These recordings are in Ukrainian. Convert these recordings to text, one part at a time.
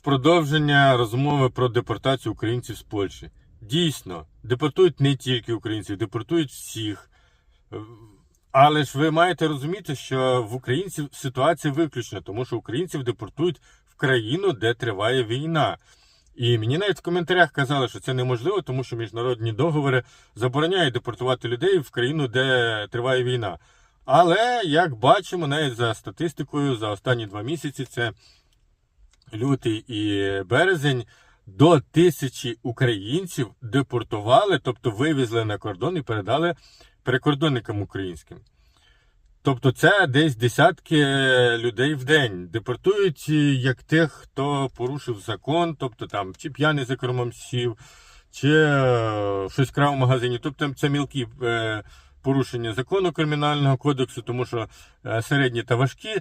в продовження розмови про депортацію українців з Польщі. Дійсно, депортують не тільки українців, депортують всіх. Але ж ви маєте розуміти, що в українців ситуація виключна, тому що українців депортують в країну, де триває війна. І мені навіть в коментарях казали, що це неможливо, тому що міжнародні договори забороняють депортувати людей в країну, де триває війна. Але як бачимо, навіть за статистикою, за останні два місяці це лютий і березень. До тисячі українців депортували, тобто вивезли на кордон і передали прикордонникам українським. Тобто це десь десятки людей в день. Депортують е, як тих, хто порушив закон, тобто там чи п'яний за кермом сів, чи е, щось крав в магазині. Тобто це мілкі е, порушення закону кримінального кодексу, тому що середні та важкі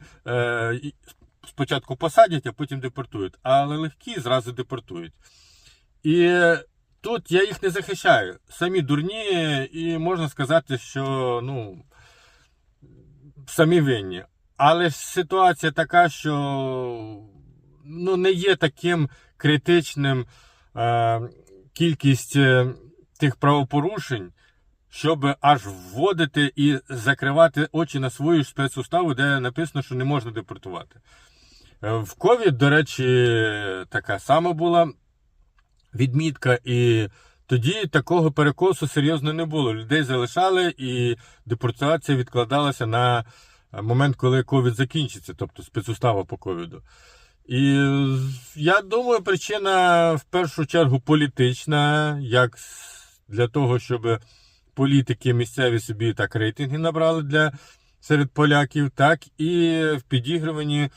спочатку посадять, а потім депортують. Але легкі зразу депортують. І тут я їх не захищаю. Самі дурні, і можна сказати, що ну самі винні. Але ж ситуація така, що ну, не є таким критичним е, кількість е, тих правопорушень, щоб аж вводити і закривати очі на свою спецуставу, де написано, що не можна депортувати. Е, В ковід, до речі, така сама була відмітка, і тоді такого перекосу серйозно не було. Людей залишали, і депортація відкладалася на момент, коли ковід закінчиться, тобто спецустава по ковіду. І я думаю, причина в першу чергу політична, як для того, щоб політики місцеві собі так рейтинги набрали для серед поляків, так і в підігруванні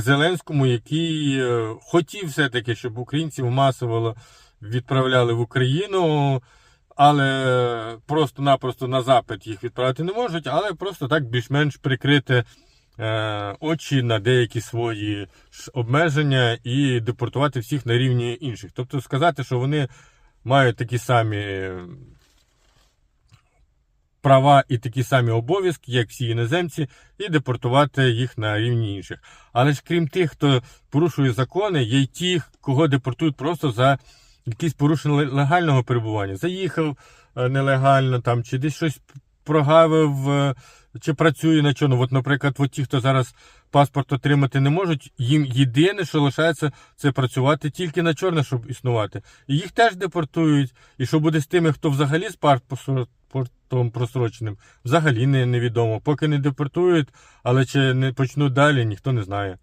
Зеленському, який е, хотів все-таки, щоб українців масово відправляли в Україну, але просто-напросто на запит їх відправити не можуть, але просто так більш-менш прикрити е, очі на деякі свої обмеження і депортувати всіх на рівні інших. Тобто сказати, що вони мають такі самі права і такі самі обов'язки, як всі іноземці, і депортувати їх на рівні інших. Але ж крім тих, хто порушує закони, є й ті, кого депортують просто за якісь порушення легального перебування. Заїхав е, нелегально там, чи десь щось прогавив, е, чи працює на чому. От, наприклад, от ті, хто зараз паспорт отримати не можуть, їм єдине, що лишається, це працювати тільки на чорне, щоб існувати. І їх теж депортують. І що буде з тими, хто взагалі з паспортом просроченим, взагалі не, невідомо. Поки не депортують, але чи не почнуть далі, ніхто не знає.